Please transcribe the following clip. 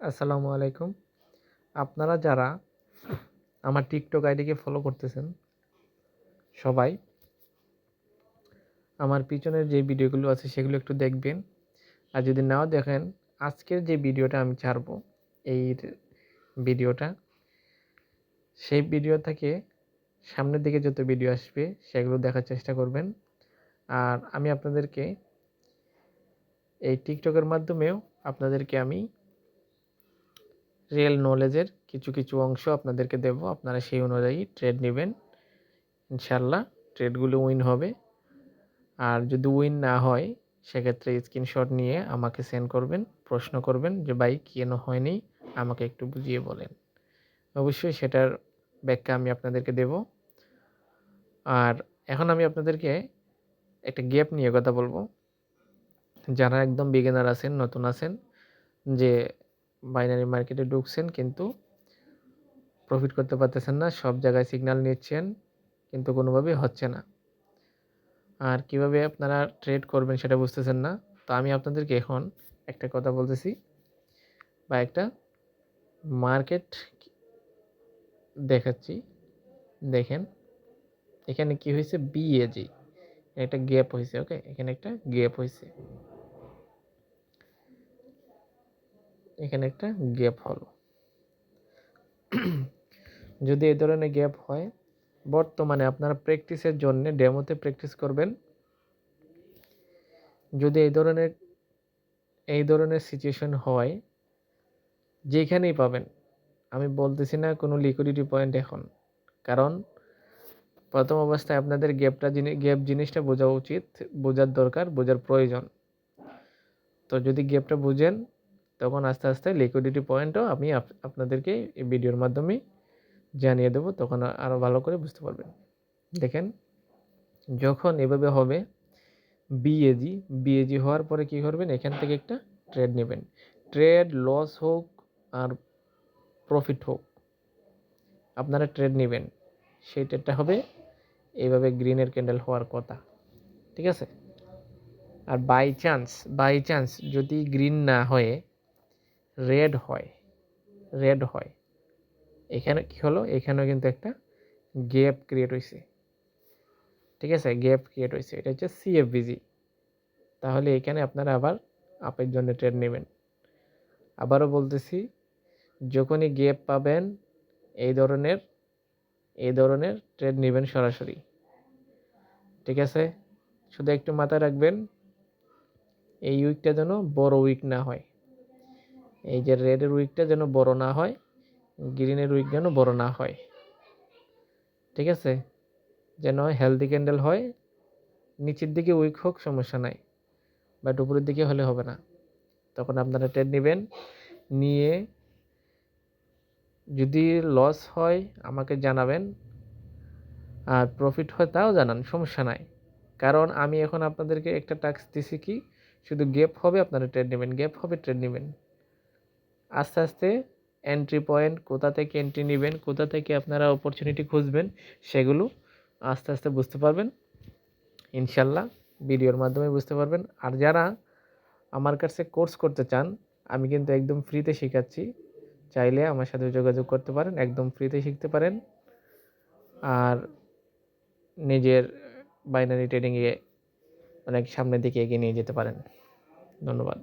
আসসালামু আলাইকুম। আপনারা যারা আমার টিকটক আইডিকে ফলো করতেছেন, সবাই আমার পিছনের যে ভিডিওগুলো আছে সেগুলো একটু দেখবেন। আর যদি নাও দেখেন, আজকের যে ভিডিওটা আমি ছাড়বো, এই ভিডিওটা, সেই ভিডিও থেকে সামনের দিকে যত ভিডিও আসবে সেগুলো দেখার চেষ্টা করবেন। আর আমি আপনাদেরকে এই টিকটকের মাধ্যমেও আপনাদেরকে আমি রিয়েল নলেজের কিছু কিছু অংশ আপনাদেরকে দেব। আপনারা সেই অনুযায়ী ট্রেড নেবেন। ইনশাল্লাহ ট্রেডগুলো উইন হবে। আর যদি উইন না হয়, সেক্ষেত্রে স্ক্রিনশট নিয়ে আমাকে সেন্ড করবেন, প্রশ্ন করবেন যে, ভাই, কেন হয়নি? আমাকে একটু বুঝিয়ে বলেন। অবশ্যই সেটার ব্যাখ্যা আমি আপনাদেরকে দেব। আর এখন আমি আপনাদেরকে একটা গ্যাপ নিয়ে কথা বলব। যারা একদম বিগেনার আছেন, নতুন আছেন, যে বাইনারি মার্কেটে ঢুকছেন, কিন্তু প্রফিট করতে পারতেছেন না, সব জায়গায় সিগন্যাল নিচ্ছেন, কিন্তু কোনোভাবেই হচ্ছে না। আর কীভাবে আপনারা ট্রেড করবেন সেটা বুঝতেছেন না। তো আমি আপনাদেরকে এখন একটা কথা বলতেছি বা একটা মার্কেট দেখাচ্ছি। দেখেন, এখানে কি হয়েছে? বিএজি একটা গ্যাপ হয়েছে ওকে এখানে একটা গ্যাপ হয়েছে। এখানে একটা গ্যাপ হলো। যদি এই ধরনের গ্যাপ হয়, বর্তমানে আপনারা প্র্যাকটিসের জন্য ডেমোতে প্র্যাকটিস করবেন। যদি এই ধরনের এই ধরনের সিচুয়েশন হয়, যেখানেই পাবেন, আমি বলতেছি না কোনো লিকুইডিটি পয়েন্ট এখন। কারণ, প্রথম অবস্থায় আপনাদের গ্যাপটা জিনিস গ্যাপ জিনিসটা বোঝা উচিত, বোঝার দরকার, বোঝার প্রয়োজন। তো যদি গ্যাপটা বুঝেন তখন আস্তে আস্তে লিকুইডিটি পয়েন্টও আমি আপনাদেরকে এই ভিডিওর মাধ্যমে জানিয়ে দেবো, তখন আরও ভালো করে বুঝতে পারবেন। দেখেন, যখন এভাবে হবে বিএজি বিএজি হওয়ার পরে কী করবেন? এখান থেকে একটা ট্রেড নেবেন। ট্রেড লস হোক আর প্রফিট হোক, আপনারা ট্রেড নেবেন। সেই ট্রেডটা হবে এইভাবে গ্রিনের ক্যান্ডেল হওয়ার কথা। ঠিক আছে? আর বাই চান্স বাই চান্স যদি গ্রিন না হয়ে রেড হয় রেড হয়। এখানে কি হলো? এখানেও কিন্তু একটা গ্যাপ ক্রিয়েট হয়েছে ঠিক আছে? গ্যাপ ক্রিয়েট হয়েছে এটা হচ্ছে সিএফবিজি তাহলে এখানে আপনারা আবার আপের জন্য ট্রেড নেবেন। আবারও বলতেছি, যখনই গ্যাপ পাবেন, এই ধরনের এই ধরনের ট্রেড নেবেন সরাসরি। ঠিক আছে? শুধু একটু মাথায় রাখবেন, এই উইকটা যেন বড় উইক না হয়। এই যে রেডের উইকটা যেন বড় না হয় গ্রিনের উইক যেন বড় না হয়। ঠিক আছে? যেন হেলদি ক্যান্ডেল হয়, নিচের দিকে উইক হোক, সমস্যা নাই। বাট উপরের দিকে হলে হবে না। তখন আপনারা ট্রেড নেবেন, নিয়ে যদি লস হয়, আমাকে জানাবেন। আর প্রফিট হয়, তাও জানান, সমস্যা নাই। কারণ আমি এখন আপনাদেরকে একটা টাস্ক দিছি কি? শুধু গ্যাপ হবে, আপনারা ট্রেড নেবেন গ্যাপ হবে ট্রেড নেবেন। আস্তে আস্তে এন্ট্রি পয়েন্ট কোথা থেকে এন্ট্রি নেবেন, কোথা থেকে আপনারা অপরচুনিটি খুঁজবেন, সেগুলো আস্তে আস্তে বুঝতে পারবেন। ইনশাল্লাহ ভিডিওর মাধ্যমে বুঝতে পারবেন। আর যারা আমার কাছে কোর্স করতে চান, আমি কিন্তু একদম ফ্রিতে শেখাচ্ছি। চাইলে আমার সাথে যোগাযোগ করতে পারেন, একদম ফ্রিতে শিখতে পারেন। আর নিজের বাইনারি ট্রেডিংয়ে অনেক সামনের দিকে এগিয়ে নিয়ে যেতে পারেন। ধন্যবাদ।